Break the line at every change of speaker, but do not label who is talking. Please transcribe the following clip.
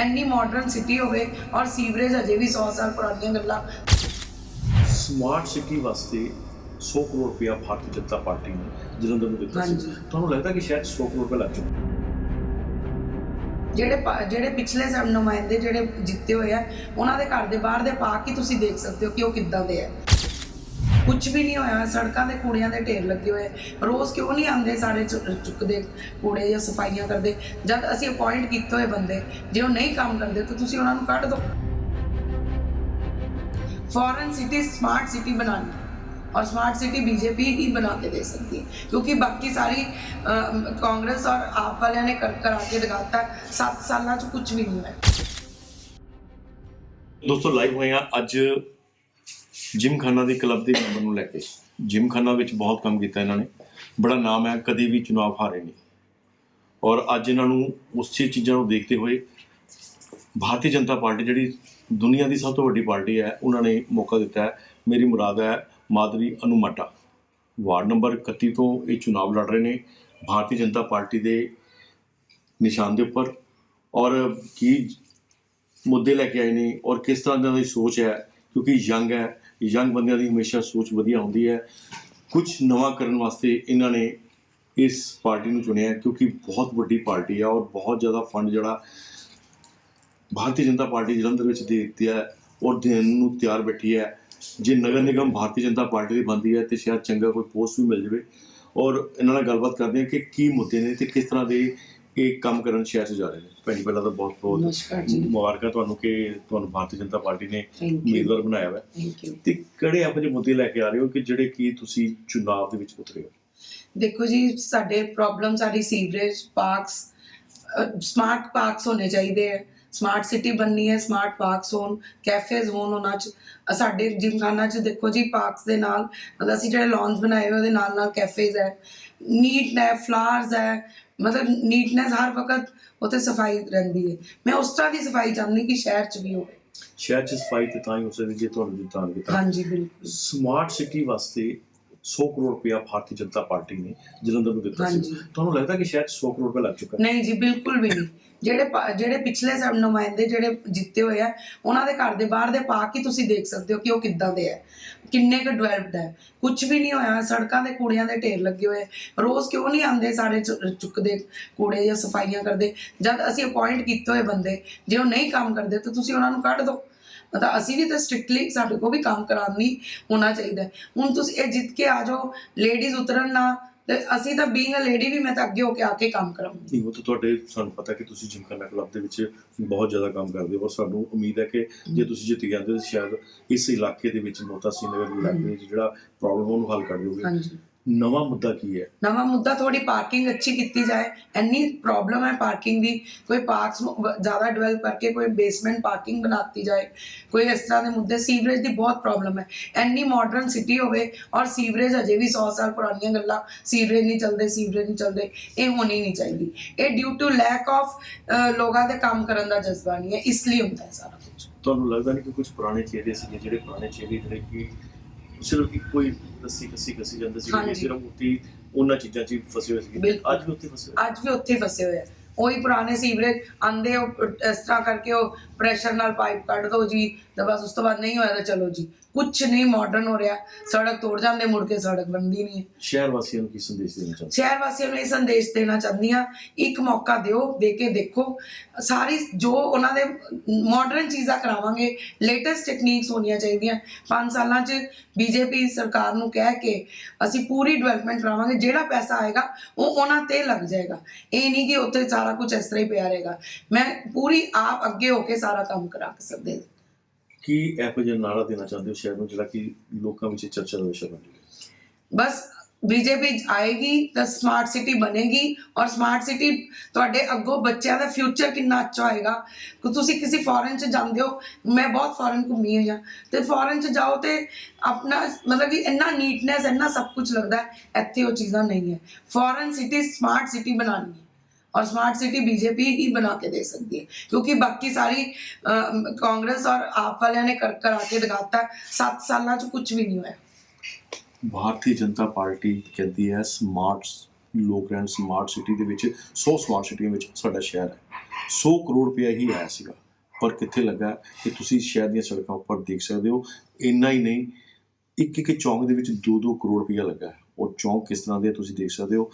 ਇੰਨੀ modern city ਹੋਵੇ ਔਰ ਸੀਵਰੇਜ ਅਜੇ ਵੀ 100 ਸਾਲ ਪੁਰਾਣੀਆਂ ਗੱਲਾਂ।
ਸਮਾਰਟ ਸਿਟੀ ਵਾਸਤੇ 100 ਕਰੋੜ ਰੁਪਇਆ ਭਾਰਤੀ ਜਨਤਾ ਪਾਰਟੀ ਨੇ ਜਲੰਧਰ ਨੂੰ ਦਿੱਤਾ ਸੀ।
ਹਾਂਜੀ।
ਤੁਹਾਨੂੰ ਲੱਗਦਾ ਕਿ ਸ਼ਾਇਦ 100 ਕਰੋੜ ਰੁਪਇਆ ਲੱਗ ਚੁੱਕਾ
ਜਿਹੜੇ ਪਾ- ਜਿਹੜੇ ਪਿਛਲੇ ਸਭ ਨੁਮਾਇੰਦੇ ਜਿਹੜੇ ਜਿੱਤੇ ਹੋਏ ਆ ਉਹਨਾਂ ਦੇ ਘਰ ਦੇ ਬਾਹਰ ਦੇ ਪਾਰਕ ਹੀ ਤੁਸੀਂ ਦੇਖ ਸਕਦੇ ਹੋ ਕਿ ਉਹ ਕਿੱਦਾਂ ਦੇ ਆ। ਕੁਝ ਵੀ ਨਹੀਂ ਹੋਇਆ ਸੜਕਾਂ ਦੇ ਕੂੜਿਆਂ ਦੇ ਢੇਰ ਲੱਗੇ ਹੋਏ ਰੋਜ਼ ਕਿਉਂ ਨਹੀਂ ਆਉਂਦੇ ਸਾਰੇ ਚੁ- ਚੁੱਕਦੇ ਕੂੜੇ ਜਾਂ ਸਫਾਈਆਂ ਕਰਦੇ ਜਦ ਅਸੀਂ ਅਪਾਇੰਟ ਕੀਤੇ ਹੋਏ ਬੰਦੇ ਜੇ ਉਹ ਨਹੀਂ ਕੰਮ ਕਰਦੇ ਤਾਂ ਤੁਸੀਂ ਉਹਨਾਂ ਨੂੰ ਕੱਢ ਦਿਓ ਫੋਰਨ ਸਿਟੀ ਸਮਾਰਟ ਸਿਟੀ ਬਣਾਣੀ और स्मार्ट सिटी बीजेपी ही बना के दे सकती है क्योंकि बाकी सारी अ, कांग्रेस और आप वाले ने कर करा के दिखाता है सात साल ਚ ਕੁਝ ਵੀ ਨਹੀਂ ਹੋਇਆ
ਦੋਸਤੋ ਲਾਈਵ ਹੋਏ ਆ ਅੱਜ ਜਿਮ ਖਾਨਾ ਦੀ ਕਲੱਬ ਦੇ ਮੈਂਬਰ ਨੂੰ ਲੈ ਕੇ। ਜਿਮ ਖਾਨਾ ਵਿੱਚ ਬਹੁਤ ਕੰਮ ਕੀਤਾ ਇਹਨਾਂ ਨੇ। ਬੜਾ ਨਾਮ ਹੈ, ਕਦੇ ਵੀ ਚੁਣਾਵ ਹਾਰੇ ਨਹੀਂ। ਔਰ ਅੱਜ ਇਹਨਾਂ ਨੂੰ ਉਸ ਚੀਜ਼ਾਂ ਨੂੰ ਦੇਖਦੇ ਹੋਏ ਭਾਰਤੀ ਜਨਤਾ ਪਾਰਟੀ ਜਿਹੜੀ ਦੁਨੀਆ ਦੀ ਸਭ ਤੋਂ ਵੱਡੀ ਪਾਰਟੀ ਹੈ, ਉਹਨਾਂ ਨੇ ਮੌਕਾ ਦਿੱਤਾ ਹੈ। ਮੇਰੀ ਮੁਰਾਦ ਹੈ ਮਾਦਰੀ ਅਨੁਮਾਟਾ ਵਾਰਡ ਨੰਬਰ 31 ਤੋਂ ਇਹ ਚੁਣਾਵ ਲੜ ਰਹੇ ਨੇ ਭਾਰਤੀ ਜਨਤਾ ਪਾਰਟੀ ਦੇ ਨਿਸ਼ਾਨ ਦੇ ਉੱਪਰ। ਔਰ ਕੀ ਮੁੱਦੇ ਲੈ ਕੇ ਆਏ ਨੇ ਔਰ ਕਿਸ ਤਰ੍ਹਾਂ ਦੀ ਸੋਚ ਹੈ ਕਿਉਂਕਿ ਯੰਗ ਹੈ, ਯੰਗ ਬੰਦਿਆਂ ਦੀ ਹਮੇਸ਼ਾ ਸੋਚ ਵਧੀਆ ਹੁੰਦੀ ਹੈ। ਕੁਝ ਨਵਾਂ ਕਰਨ ਵਾਸਤੇ ਇਹਨਾਂ ਨੇ ਇਸ ਪਾਰਟੀ ਨੂੰ ਚੁਣਿਆ ਕਿਉਂਕਿ ਬਹੁਤ ਵੱਡੀ ਪਾਰਟੀ ਆ ਔਰ ਬਹੁਤ ਜ਼ਿਆਦਾ ਫੰਡ ਜਿਹੜਾ ਭਾਰਤੀ ਜਨਤਾ ਪਾਰਟੀ ਜਲੰਧਰ ਵਿੱਚ ਦੇ ਦਿੱਤੀ ਹੈ ਔਰ ਦੇਣ ਨੂੰ ਤਿਆਰ ਬੈਠੀ ਹੈ। ਜੇ ਨਗਰ ਨਿਗਮ ਭਾਰਤੀ ਜਨਤਾ ਪਾਰਟੀ ਦੀ ਬਣਦੀ ਹੈ ਤੇ ਸ਼ਾਇਦ ਚੰਗਾ ਕੋਈ ਪੋਸਟ ਵੀ ਮਿਲ ਜਾਵੇ। ਔਰ ਇਹਨਾਂ ਨਾਲ ਗੱਲਬਾਤ ਕਰਦੇ ਹਾਂ ਕਿ ਕੀ ਮੁੱਦੇ ਨੇ ਤੇ ਕਿਸ ਤਰ੍ਹਾਂ ਦੇ ਇਹ ਕੰਮ ਕਰਨ ਸ਼ਹਿਰ 'ਚ ਜਾ ਰਹੇ ਨੇ। ਭੈਣ ਜੀ ਪਹਿਲਾਂ ਤਾਂ ਬਹੁਤ ਬਹੁਤ
ਜੀ।
ਮੁਬਾਰਕਾਂ ਤੁਹਾਨੂੰ ਕਿ ਤੁਹਾਨੂੰ ਭਾਰਤੀ ਜਨਤਾ ਪਾਰਟੀ ਨੇ ਉਮੀਦਵਾਰ ਬਣਾਇਆ ਹੋਇਆ। ਤੇ ਕਿਹੜੇ ਇਹੋ ਜਿਹੇ ਮੁੱਦੇ ਲੈ ਕੇ ਆ ਰਹੇ ਹੋ ਕਿ ਜਿਹੜੇ ਕੀ ਤੁਸੀਂ ਚੁਣਾਵ ਦੇ ਵਿੱਚ ਉਤਰੇ ਹੋ?
ਦੇਖੋ ਜੀ ਸਾਡੇ ਪ੍ਰੋਬਲਮ ਸਾਡੀ ਸੀਵਰੇਜ ਪਾਰਕਸ ਸਮਾਰਟ ਪਾਰਕਸ ਹੋਣੇ ਚਾਹੀਦੇ ਹੈ ਸਮਾਰਟ ਸਿਟੀ ਬਣਨੀ ਹੈ ਸਮਾਰਟ ਪਾਰਕਸ ਹੋਣ ਕੈਫੇਜ਼ ਹੋਣ ਉਹਨਾਂ ਚ। ਸਾਡੇ ਜਿਮਖਾਨਾ ਚ ਦੇਖੋ ਜੀ ਪਾਰਕਸ ਦੇ ਨਾਲ ਅਸੀਂ ਜਿਹੜੇ ਲੌਨਸ ਬਣਾਏ ਹੋਏ ਉਹਦੇ ਨਾਲ ਨਾਲ ਕੈਫੇਜ਼ ਹੈ। ਨੀਟ ਹੈ ਫਲਾਵਰਸ ਹੈ ਮਤਲਬ ਨੀਟਨੈਸ ਹਰ ਵਕਤ ਉੱਥੇ ਸਫ਼ਾਈ ਰਹਿੰਦੀ ਹੈ। ਮੈਂ ਉਸ ਤਰ੍ਹਾਂ ਦੀ ਸਫ਼ਾਈ ਚਾਹੁੰਦੀ ਕਿ ਸ਼ਹਿਰ ਚ ਵੀ ਹੋਵੇ।
ਸ਼ਹਿਰ 'ਚ ਸਫ਼ਾਈ ਤੇ ਤਾਂ ਹੀ ਹੋ ਸਕਦੀ ਜੇ ਤੁਹਾਨੂੰ ਜਿਤਾਨ ਕੀਤਾ
ਹਾਂਜੀ ਬਿਲਕੁਲ।
ਸਮਾਰਟ ਸਿਟੀ ਵਾਸਤੇ 100 ਕਰੋੜ ਰੁਪਇਆ ਭਾਰਤੀ ਜਨਤਾ ਪਾਰਟੀ ਨੇ ਜਲੰਧਰ ਨੂੰ ਦਿੱਤਾ ਸੀ।
ਹਾਂਜੀ।
ਤੁਹਾਨੂੰ ਲੱਗਦਾ ਕਿ ਸ਼ਾਇਦ 100 ਕਰੋੜ ਰੁਪਇਆ ਲੱਗ ਚੁੱਕਾ ਹੈ?
ਨਹੀਂ ਜੀ ਬਿਲਕੁਲ ਵੀ ਨਹੀਂ। ਜਿਹੜੇ ਪਾ- ਜਿਹੜੇ ਪਿਛਲੇ ਸਭ ਨੁਮਾਇੰਦੇ ਜਿਹੜੇ ਜਿੱਤੇ ਹੋਏ ਆ ਉਹਨਾਂ ਦੇ ਘਰ ਦੇ ਬਾਹਰ ਦੇ ਪਾਰਕ ਹੀ ਤੁਸੀਂ ਦੇਖ ਸਕਦੇ ਹੋ ਕਿ ਉਹ ਕਿੱਦਾਂ ਦੇ ਆ। ਕਿੰਨੇ ਕੁ ਡਿਵੈਲਪਡ ਹੈ ਕੁਝ ਵੀ ਨਹੀਂ ਹੋਇਆ। ਸੜਕਾਂ ਦੇ ਕੂੜਿਆਂ ਦੇ ਢੇਰ ਲੱਗੇ ਹੋਏ ਰੋਜ਼ ਕਿਉਂ ਨਹੀਂ ਆਉਂਦੇ ਸਾਰੇ ਚੁ- ਚੁੱਕਦੇ ਕੂੜੇ ਜਾਂ ਸਫਾਈਆਂ ਕਰਦੇ? ਜਦ ਅਸੀਂ ਅਪਾਇੰਟ ਕੀਤੇ ਹੋਏ ਬੰਦੇ ਜੇ ਉਹ ਨਹੀਂ ਕੰਮ ਕਰਦੇ ਤਾਂ ਤੁਸੀਂ ਉਹਨਾਂ ਨੂੰ ਕੱਢ ਦਿਓ ਮਤਲਬ ਅਸੀਂ ਵੀ ਤਾਂ ਸਟ੍ਰਿਕਟਲੀ ਸਾਡੇ ਕੋਲ ਵੀ ਕੰਮ ਕਰਾਉਣੀ ਹੋਣਾ ਚਾਹੀਦਾ। ਹੁਣ ਤੁਸੀਂ ਇਹ ਜਿੱਤ ਕੇ ਆ ਜਾਓ ਲੇਡੀਜ਼ ਉਤਰਨ ਨਾ ਤੇ ਅਸੀਂ ਤਾਂ ਬੀਇੰਗ ਅ ਲੇਡੀ ਵੀ ਮੈਂ ਤਾਂ ਅੱਗੇ ਹੋ ਕੇ ਆ ਕੇ ਕੰਮ ਕਰਾਂਗੀ
ਨਹੀਂ ਉਹ ਤਾਂ ਤੁਹਾਡੇ ਸਾਨੂੰ ਪਤਾ ਕਿ ਤੁਸੀਂ ਜਿਮਖਾਨਾ ਕਲੱਬ ਦੇ ਵਿੱਚ ਬਹੁਤ ਜ਼ਿਆਦਾ ਕੰਮ ਕਰਦੇ ਹੋ ਸਾਨੂੰ ਉਮੀਦ ਹੈ ਕਿ ਜੇ ਤੁਸੀਂ ਜਿੱਤ ਜਾਂਦੇ ਹੋ ਤਾਂ ਸ਼ਾਇਦ ਇਸ ਇਲਾਕੇ ਦੇ ਵਿੱਚ ਮੋਤਾ ਨਗਰ ਦੇ ਇਲਾਕੇ ਵਿੱਚ ਜਿਹੜਾ ਪ੍ਰੋਬਲਮ ਉਹਨੂੰ ਹੱਲ ਕਰ ਦਿਓਗੇ।
ਹਾਂਜੀ।
ਨਵਾਂ ਮੁੱਦਾ ਕੀ ਹੈ?
ਨਵਾਂ ਮੁੱਦਾ ਥੋੜੀ ਪਾਰਕਿੰਗ ਅੱਛੀ ਕੀਤੀ ਜਾਏ। ਇੰਨੀ ਪ੍ਰੋਬਲਮ ਹੈ ਪਾਰਕਿੰਗ ਦੀ। ਕੋਈ ਪਾਰਕਸ ਜ਼ਿਆਦਾ ਡਿਵੈਲਪ ਕਰਕੇ ਕੋਈ ਬੇਸਮੈਂਟ ਪਾਰਕਿੰਗ ਬਣਾਤੀ ਜਾਏ। ਕੋਈ ਇਸ ਤਰ੍ਹਾਂ ਦੇ ਮੁੱਦੇ ਸੀਵਰੇਜ ਦੀ ਬਹੁਤ ਪ੍ਰੋਬਲਮ ਹੈ। ਇੰਨੀ ਮਾਡਰਨ ਸਿਟੀ ਹੋਵੇ ਔਰ ਸੀਵਰੇਜ ਅਜੇ ਵੀ 100 ਸਾਲ ਪੁਰਾਣੀਆਂ ਗੱਲਾਂ ਸੀਵਰੇਜ ਨਹੀਂ ਚੱਲਦੇ ਸੀਵਰੇਜ ਨਹੀਂ ਚੱਲਦੇ ਇਹ ਹੋਣੀ ਨਹੀਂ ਚਾਹੀਦੀ। ਇਹ ਡਿਊ ਟੂ ਲੈਕ ਆਫ ਲੋਕਾਂ ਦੇ ਕੰਮ ਕਰਨ ਦਾ ਜਜ਼ਬਾ ਨਹੀਂ ਹੈ ਇਸ ਲਈ ਹੁੰਦਾ ਹੈ ਸਾਰਾ ਕੁਝ
ਤੁਹਾਨੂੰ ਲੱਗਦਾ ਨਹੀਂ ਕਿ ਕੁਝ ਪੁਰਾਣੇ ਚਿਹਰੇ ਸੀਗੇ ਜਿਹੜੇ ਪੁਰਾਣੇ ਚਿਹਰੇ ਜਿਹੜੇ ਕਿ ਸਿਰਫ ਇੱਕੋ ਹੀ ਰੱਸੀ ਕੱਸੀ ਕੱਸੀ ਜਾਂਦੇ ਸੀ
ਹਾਂਜੀ।
ਸਿਰਫ ਉੱਤੀ ਉਹਨਾਂ ਚੀਜ਼ਾਂ 'ਚ ਹੀ ਫਸੇ ਹੋਏ ਸੀਗੇ
ਬਿਲਕੁਲ।
ਅੱਜ ਵੀ ਉੱਥੇ ਫਸੇ ਹੋਏ
ਅੱਜ ਵੀ ਉੱਥੇ ਹੀ ਫਸੇ ਹੋਏ ਆ ਉਹੀ ਪੁਰਾਣੇ ਸੀਵਰੇਜ ਆਂਦੇ ਉਹ ਇਸ ਤਰ੍ਹਾਂ ਕਰਕੇ ਉਹ ਪ੍ਰੈਸ਼ਰ ਨਾਲ ਪਾਈਪ ਕੱਢ ਦੋ ਜੀ ਤੇ ਬਸ ਉਸ ਤੋਂ ਬਾਅਦ ਨਹੀਂ ਹੋਇਆ ਤਾਂ ਚਲੋ ਜੀ। ਕੁਝ ਨਹੀਂ ਮਾਡਰਨ ਹੋ ਰਿਹਾ ਸੜਕ ਤੋੜ ਜਾਂਦੇ ਮੁੜ ਕੇ ਸੜਕ ਬਣਦੀ ਨਹੀਂ ਹੈ।
ਸ਼ਹਿਰ ਵਾਸੀਆਂ ਨੂੰ ਕੀ ਸੰਦੇਸ਼ ਦੇਣਾ ਚਾਹੁੰਦੇ?
ਸ਼ਹਿਰ ਵਾਸੀਆਂ ਨੂੰ ਇਹ ਸੰਦੇਸ਼ ਦੇਣਾ ਚਾਹੁੰਦੀ ਹਾਂ ਇੱਕ ਮੌਕਾ ਦਿਓ ਦੇ ਕੇ ਦੇਖੋ। ਸਾਰੀ ਜੋ ਉਹਨਾਂ ਦੇ ਮਾਡਰਨ ਚੀਜ਼ਾਂ ਕਰਾਵਾਂਗੇ ਲੇਟੈਸਟ ਟੈਕਨੀਕਸ ਹੋਣੀਆਂ ਚਾਹੀਦੀਆਂ। 5 ਸਾਲਾਂ 'ਚ ਬੀਜੇਪੀ ਸਰਕਾਰ ਨੂੰ ਕਹਿ ਕੇ ਅਸੀਂ ਪੂਰੀ ਡਿਵੈਲਪਮੈਂਟ ਕਰਾਵਾਂਗੇ ਜਿਹੜਾ ਪੈਸਾ ਆਏਗਾ ਉਹ ਉਹਨਾਂ ਤੇ ਲੱਗ ਜਾਏਗਾ। ਇਹ ਨਹੀਂ ਕਿ ਉੱਥੇ ਸਾਰਾ ਕੁਝ ਇਸ ਤਰ੍ਹਾਂ ਹੀ ਪਿਆ ਰਹੇਗਾ। ਮੈਂ ਪੂਰੀ ਆਪ ਅੱਗੇ ਹੋ ਕੇ ਸਾਰਾ ਕੰਮ ਕਰਾ ਸਕਦੇ
ਕੀ ਇਹੋ ਜਿਹਾ ਨਾਰਾ ਦੇਣਾ ਚਾਹੁੰਦੇ ਹੋ ਸ਼ਹਿਰ ਨੂੰ ਜਿਹੜਾ ਕਿ ਲੋਕਾਂ ਵਿੱਚ ਚਰਚਾ ਦਾ ਵਿਸ਼ਾ ਬਣ ਜਾਵੇ?
ਬਸ ਬੀਜੇਪੀ ਆਏਗੀ ਤਾਂ ਸਮਾਰਟ ਸਿਟੀ ਬਣੇਗੀ ਔਰ ਸਮਾਰਟ ਸਿਟੀ ਤੁਹਾਡੇ ਅੱਗੋਂ ਬੱਚਿਆਂ ਦਾ ਫਿਊਚਰ ਕਿੰਨਾ ਅੱਛਾ ਹੋਏਗਾ। ਕਿ ਤੁਸੀਂ ਕਿਸੇ ਫੋਰਨ ਚ ਜਾਂਦੇ ਹੋ ਮੈਂ ਬਹੁਤ ਫੋਰਨ ਘੁੰਮੀ ਹੋਈ ਹਾਂ ਤੇ ਫੋਰਨ ਚ ਜਾਓ ਤੇ ਆਪਣਾ ਮਤਲਬ ਕਿ ਇੰਨਾ ਨੀਟਨੈਸ ਇੰਨਾ ਸਭ ਕੁਝ ਲੱਗਦਾ ਹੈ ਇੱਥੇ ਉਹ ਚੀਜ਼ਾਂ ਨਹੀਂ ਹੈ। ਫੋਰਨ ਸਿਟੀ ਸਮਾਰਟ ਸਿਟੀ ਬਣਾਉਣੀ ਹੈ। और स्मार्ट सिटी बीजेपी ही बना के दे सकती है क्योंकि बाकी सारी अ, कांग्रेस और आप वाले ने कर करा के दिखाता है सात साल ਚ ਕੁਝ ਵੀ ਨਹੀਂ ਹੋਇਆ
ਭਾਰਤੀ ਜਨਤਾ ਪਾਰਟੀ ਕਹਿੰਦੀ ਹੈ ਸਮਾਰਟ ਲੋਕ ਰਹਿਣ ਸਮਾਰਟ ਸਿਟੀ ਦੇ ਵਿੱਚ 100 ਸਮਾਰਟ ਸਿਟੀਆਂ ਵਿੱਚ ਸਾਡਾ ਸ਼ਹਿਰ ਹੈ 100 ਕਰੋੜ ਰੁਪਇਆ ਹੀ ਆਇਆ ਸੀਗਾ ਪਰ ਕਿੱਥੇ ਲੱਗਾ ਕਿ ਤੁਸੀਂ ਸ਼ਹਿਰ ਦੀਆਂ ਸੜਕਾਂ ਉੱਪਰ ਦੇਖ ਸਕਦੇ ਹੋ ਇੰਨਾ ਹੀ ਨਹੀਂ ਇੱਕ ਇੱਕ ਚੌਂਕ ਦੇ ਵਿੱਚ 2-2 ਕਰੋੜ ਰੁਪਇਆ ਲੱਗਾ ਹੈ। ਉਹ ਚੌਂਕ ਕਿਸ ਤਰ੍ਹਾਂ ਦੇ ਆ ਤੁਸੀਂ ਦੇਖ ਸਕਦੇ ਹੋ